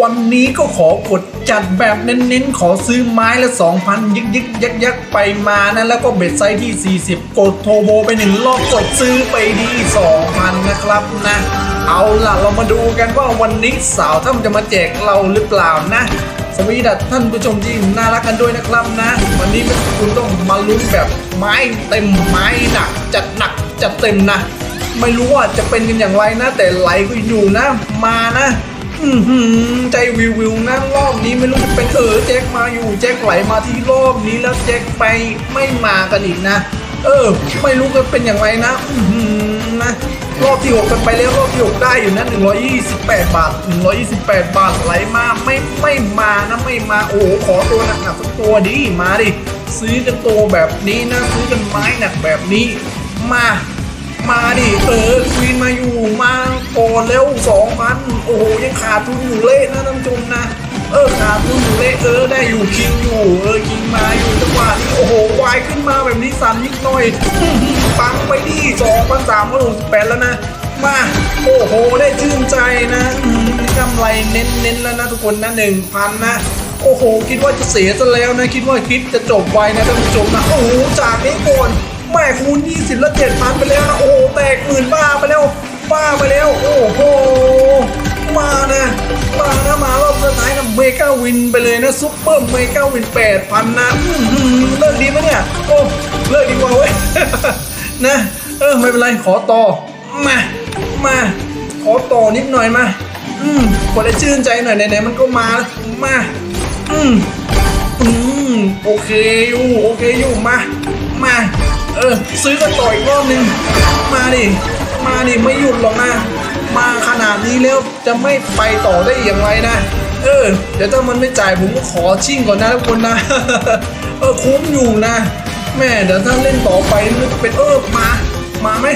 วันนี้ก็ขอกดจัดแบบเน้นๆ ขอซื้อไม้ละ 2,000 ยึกยึกยักยักไปมานะ แล้วก็เบ็ดไซส์ที่ 40 กดโทรโบไปหนึ่งรอบกดซื้อไปดี 2,000 นะครับนะ เอาล่ะเรามาดูกันว่าวันนี้สาวท่านจะมาแจกเราหรือเปล่านะสวีดัตท่านผู้ชมที่น่ารักกันด้วยนะครับนะ วันนี้คุณต้องมาลุ้นแบบไม้เต็มไม้หนัก จัดหนักจัดเต็มนะ ไม่รู้ว่าจะเป็นกันอย่างไรนะ แต่ไหลก็อยู่นะมานะ อือหือใจวิววิวนะรอบนี้ไม่รู้จะเป็นเออแจ็คมาอยู่แจ็คไหลมาที่รอบนี้แล้วแจ็คไปไม่มากันอีกนะ เออ ไม่รู้จะเป็นอย่างไรนะ อือหือนะรอบที่หกกันไปแล้วรอบที่หกได้อยู่นะ128 บาท 128 บาทไหลมาไม่ไม่มานะไม่มาโอ้ขอตัวหนักๆสักตัวดิมาดิซื้อกันตัวแบบนี้นะซื้อกันไม้หนักแบบนี้มา มาดิเออควีนมาอยู่มาก่อนแล้วสองพันโอ้โหยังขาดทุนอยู่เละนะท่านผู้ชมนะเออขาดทุนอยู่เละเออได้อยู่คิงอยู่เออคิงมาอยู่จังหวะนี้โอ้โหวายขึ้นมาแบบนี้สั่นนิดหน่อยอื้อหือปังไปดิสองพันสามพันหกสิบแปดแล้วนะมาโอ้โหได้ชื่นใจนะกำไรเน้นๆแล้วนะทุกคนนะหนึ่งพันนะโอ้โห คิดว่าจะเสียซะแล้วนะ คิดว่าคลิปจะจบไวนะท่านผู้ชมนะ โอ้โห จากนี้ก่อน แม่คูณ20แล้ว7,000ไปแล้วนะโอ้แตกหมื่นบ้าไปแล้วบ้าไปแล้ว โอ้โหมานะมานะมารอบสุดท้ายนะเมกาวินไปเลยนะซุปเปอร์เมกาวิน8,000นะเลิกดีไหมเนี่ยโอ้เลิกดีกว่าเว้ยนะเออไม่เป็นไรขอต่อมามาขอต่อนิดหน่อยมาอืมกดได้ชื่นใจหน่อยไหนๆมันก็มามาอืมอืมโอเคอยู่โอเคอยู่มามา เออ ซื้อกันต่ออีกรอบหนึ่งมาดิ มาดิไม่หยุดหรอกนะ มาขนาดนี้แล้วจะไม่ไปต่อได้อย่างไรนะ เออ เดี๋ยวถ้ามันไม่จ่ายผมก็ขอชิ่งก่อนนะทุกคนนะ เออคุ้มอยู่นะ แม่เดี๋ยวถ้าเล่นต่อไปมันจะเป็นเออมา มาไหม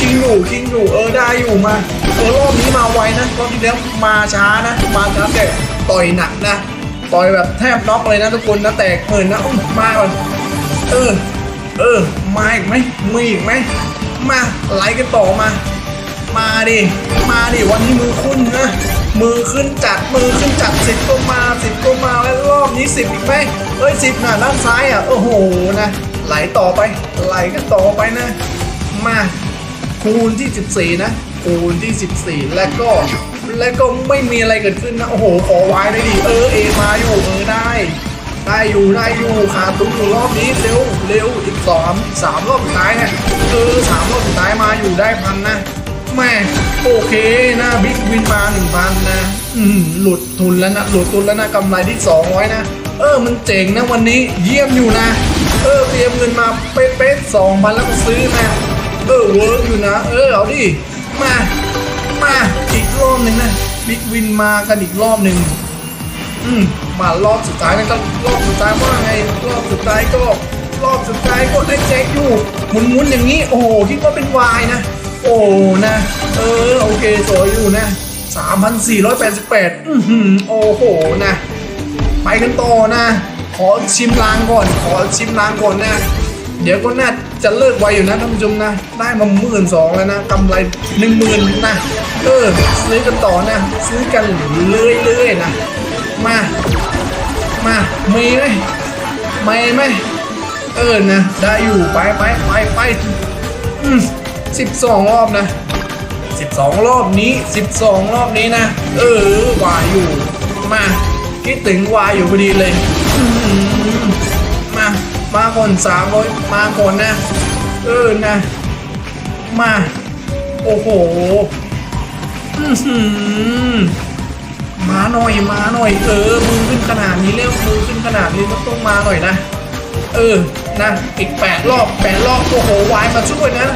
คิงอยู่คิงอยู่เออได้อยู่มาเออรอบนี้มาไวนะรอบที่แล้วมาช้านะ มาช้าแต่ต่อยหนักนะ ต่อยแบบแทบน็อกเลยนะทุกคนนะแตกหมื่นนะมมาก่อนเออ เออ มาอีกไหมมีอีกไหมมาไล่กันต่อมา มาดิ มาดิ วันนี้มือขึ้นนะ มือขึ้นจัด มือขึ้นจัดสิบก็มาสิบก็มาแล้วรอบนี้สิบอีกไหมเอ้ยสิบน่ะด้านซ้ายอะ โอ้โหนะ ไหลต่อไป ไหลกันต่อไปนะ มาคูณที่ 14 นะคูณที่ 14 แล้วก็แล้วก็ไม่มีอะไรเกิดขึ้นนะ โอ้โห ขอไว้ได้ดิเออ เอมาอยู่ เออได้ ได้อยู่ได้อยู่ขาดตุ้อยู่รอบนี้เร็วเร็วอีกสองสามรอบสุดท้ายเนี่ยเออสามรอบสุดท้ายมาอยู่ได้พันนะแม่โอเคนะบิ๊กวินมาหนึ่งพันนะอืมหลุดทุนแล้วนะหลุดทุนแล้วนะกำไรที่200นะเออมันเจ๋งนะวันนี้เยี่ยมอยู่นะ เออเตรียมเงินมาเป๊ะๆสองพันแล้วก็ซื้อนะเออเวิร์กอยู่นะ เออเอาดิมามาอีกรอบหนึ่งนะบิ๊กวินมากันอีกรอบหนึ่ง มารอบสุดท้ายนะครับรอบสุดท้ายว่าไงรอบสุดท้ายก็รอบสุดท้ายก็ได้แจ็คอยู่หมุนๆอย่างนี้ โอ้โหคิดว่าเป็นวายนะ โอ้นะ เออโอเคสวยอยู่นะ 3,488อือหือโอ้โหนะ ไปกันต่อนะ ขอชิมล้างก่อน ขอชิมล้างก่อนนะ เดี๋ยวก็น่าจะเลิกไวอยู่นะท่านผู้ชมนะ ได้มาหมื่นสองแล้วนะกำไรหนึ่งหมื่นนะ เออซื้อกันต่อนะ ซื้อกันเรื่อยๆนะ มา มามีไหมไม่ไหมเออนะ ได้อยู่ไปไปไปไปอืมสิบสองรอบนะ12รอบนี้12รอบนี้นะ เออวายอยู่ มาคิดถึงวายอยู่พอดีเลยมา มาก่อนสามร้อยมาก่อนนะ เออนะ มา โอ้โห อื้อหือ มาหน่อยมาหน่อยเออมือขึ้นขนาดนี้แล้วมือขึ้นขนาดนี้ก็ต้องมาหน่อยนะ เออนะอีกแปดรอบแปดรอบโอ้โหวายมาช่วยนะ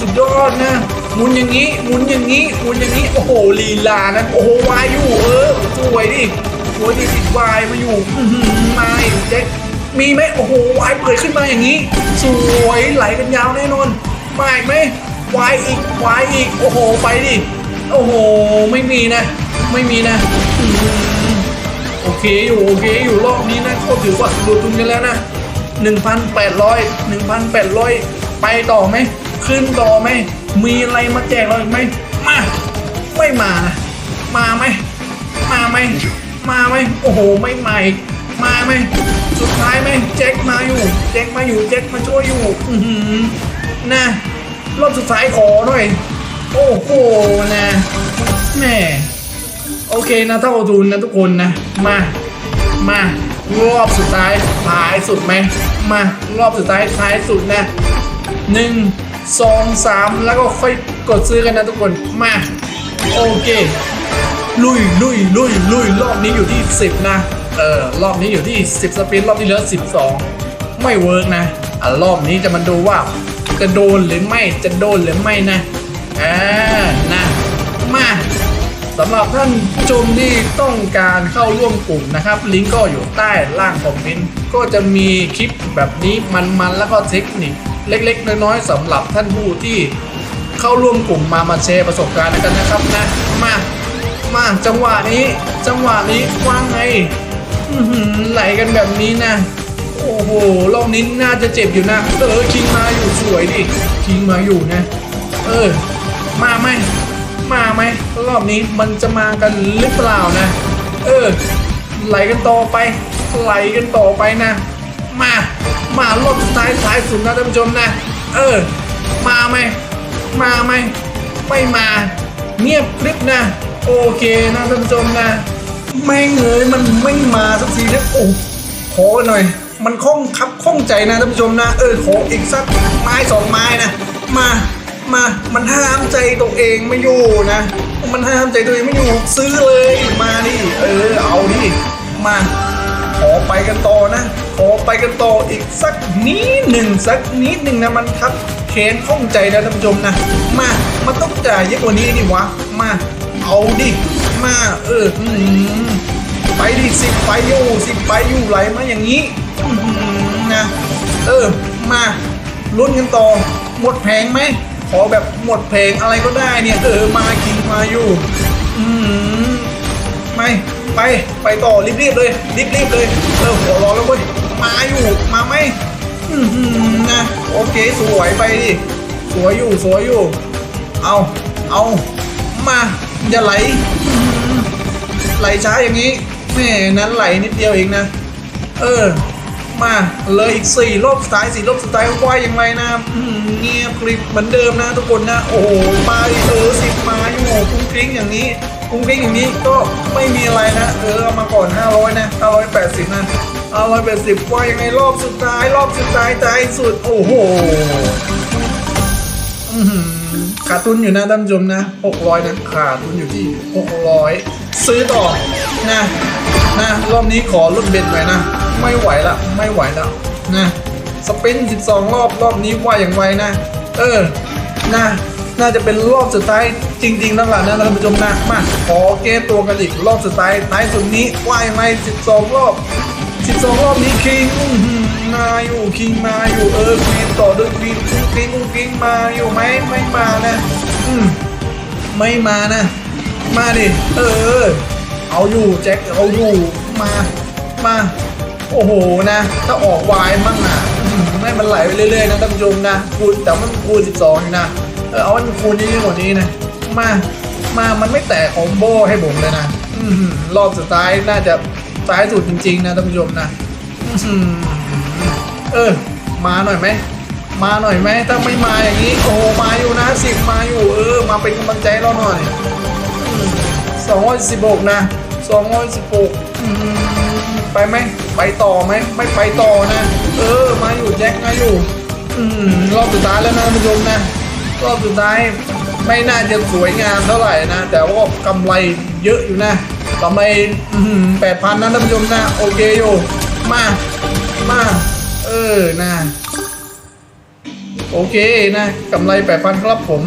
สุดยอดนะหมุนอย่างนี้หมุนอย่างนี้หมุนอย่างนี้โอ้โหลีลานะโอ้โหวายอยู่เออสวยดิสวยดิติดวายมาอยู่อือหือมาอีกเจ๊กมีไหมโอ้โหวายเปิดขึ้นมาอย่างนี้ สวยไหลกันยาวแน่นอนมาอีกไหมวายอีกวายอีกโอ้โหไปดิโอ้โห ไม่มีนะ ไม่มีนะ เคอยู่โอเคอยู่รอบนี้นะก็ถือว่าดูทุนกันแล้วนะ 1,800 1,800 ไปต่อไหม ขึ้นต่อไหม มีอะไรมาแจกเราอีกไหม มา ไม่มานะ มาไหม มาไหม มาไหม โอ้โห ไม่ใหม่มาไหม สุดท้ายไหมแจ็คมาอยู่ แจ็คมาอยู่ แจ็คมาช่วยอยู่ อือนะ รอบสุดท้ายขอหน่อย โอ้โห นะ แม่ โอเคนะเท่าทุนนะทุกคนนะ มามารอบสุดท้ายท้ายสุดไหมมารอบสุดท้ายท้ายสุดนะหนึ่งสองสามแล้วก็ค่อยกดซื้อกันนะทุกคนมาโอเค ลุยลุยลุยลุยรอบนี้อยู่ที่ 10 นะเออรอบนี้อยู่ที่ 10 สปินรอบที่เหลือ 12 ไม่เวิร์กนะอะรอบนี้จะมาดูว่าจะโดนหรือไม่จะโดนหรือไม่นะอ่านะ สำหรับท่านผู้ชมที่ต้องการเข้าร่วมกลุ่มนะครับ ลิงก์ก็อยู่ใต้ล่างคอมเมนต์ก็จะมีคลิปแบบนี้มันๆ แล้วก็เทคนิคเล็ก ๆ น้อยๆสำหรับท่านผู้ที่เข้าร่วมกลุ่มมามาแชร์ประสบการณ์กันนะครับนะมามาจังหวะนี้ จังหวะนี้ว่างไงอื้อหือไหลกันแบบนี้นะ โอ้โหรอบนี้น่าจะเจ็บอยู่นะเออคิงมาอยู่สวยดิคิงมาอยู่นะ เออ มาไหม มาไหมรอบนี้มันจะมากันหรือเปล่านะ เออ ไหลกันต่อไปไหลกันต่อไปนะ มา มารอบสุดท้ายท้ายสุดนะท่านผู้ชมนะ เออ มาไหมมาไหมไม่มา เงียบกริบนะ โอเคนะท่านผู้ชมนะแม่งเอ้ยมันไม่มาสักทีนะโอ้ขอหน่อย มันคล่องครับคล่องใจนะท่านผู้ชมนะ เออขออีกสักไม้สองไม้นะ มา มา มันห้ามใจตัวเองไม่อยู่นะ มันห้ามใจตัวเองไม่อยู่ ซื้อเลย มาดิ เออ เอาดิ มา ขอไปกันต่อนะ ขอไปกันต่ออีกสักนิดหนึ่งสักนิดหนึ่งนะ มันครับแค้นข้องใจนะท่านผู้ชมนะ มา มันต้องจ่ายเยอะกว่านี้ดิวะ มา เอาดิ มา เออไปดิสิบไปอยู่สิบไปอยู่ไหลมาอย่างนี้นะ เออ มาลุ้นกันต่อ หมดแพงไหม ขอแบบหมดเพลงอะไรก็ได้เนี่ยเออมากินมาอยู่ อืมไม่ไปไปต่อรีบๆเลยรีบๆเลยเออหัวร้อนแล้วเว้ยมาอยู่มาไหมอื้อหือนะโอเคสวยไปดิสวยอยู่สวยอยู่ เอาเอามาอย่าไหลไหลช้าอย่างนี้แม่นั้นไหลนิดเดียวเองนะ เออ มาเลยอีกสี่รอบสุดท้ายสี่รอบสุดท้ายว่าย่างไรนะเงียบกริบเหมือนเดิมนะทุกคนนะ โอ้โหมาเออสิบมาอยู่กุ้งกริ้งอย่างนี้กุ้งกริ้งอย่างนี้ก็ไม่มีอะไรนะ เออเอามาก่อน 500 นะ580นะ580ว่ายังไงรอบสุดท้าย รอบสุดท้ายท้ายสุด โอ้โหขาดทุนอยู่นะท่านผู้ชมนะ 600 นะขาดทุนอยู่ที่ 600 ซื้อต่อนะนะรอบนี้ขอลดเบ็ดหน่อยนะ ไม่ไหวละ ไม่ไหวแล้วนะสปิน 12 รอบรอบนี้ว่าอย่างไรนะ เออนะน่าจะเป็นรอบสุดท้ายจริงๆนั่นแหละนะท่านผู้ชมนะมาขอแก้ตัวกันอีกรอบสุดท้ายท้ายสุดนี้ว่าอย่างไร12 รอบ 12 รอบนี้คิงมาอยู่คิงมาอยู่เออควีนต่อด้วยควีนกุ้งกิ้งกุ้งกิ้งมาอยู่ไหมไม่มานะ อืมไม่มานะ มาดิเออ เอาอยู่แจ็คเอาอยู่มา มา โอ้โหนะ ถ้าออกวายมั่งอะอื้อหือให้มันไหลไปเรื่อยๆนะท่านผู้ชมนะคูณแต่มันคูณ 12อยู่นะเออเอามันคูณเยอะกว่านี้นะมามามันไม่แตะคอมโบให้ผมเลยนะอืรอบสุดท้ายน่าจะท้ายสุดจริง ๆ นะท่านผู้ชมนะเออ มาหน่อยไหมมาหน่อยไหมถ้าไม่มาอย่างนี้ โอ้มาอยู่นะสิบมาอยู่ เออ มาเป็นกำลังใจเราหน่อยสองร้อยสิบหกนะสองร้อยสิบหก ไปไหมไปต่อไหมไม่ไปต่อนะ เออมาอยู่แจ็คมาอยู่ อืมรอบสุดท้ายแล้วนะท่านผู้ชมนะรอบสุดท้ายไม่น่าจะสวยงามเท่าไหร่นะ แต่ว่ากำไรเยอะอยู่นะกำไรแปดพันนะท่านผู้ชมนะ โอเคอยู่มามาเออนะ โอเคนะกำไรแปดพันครับผม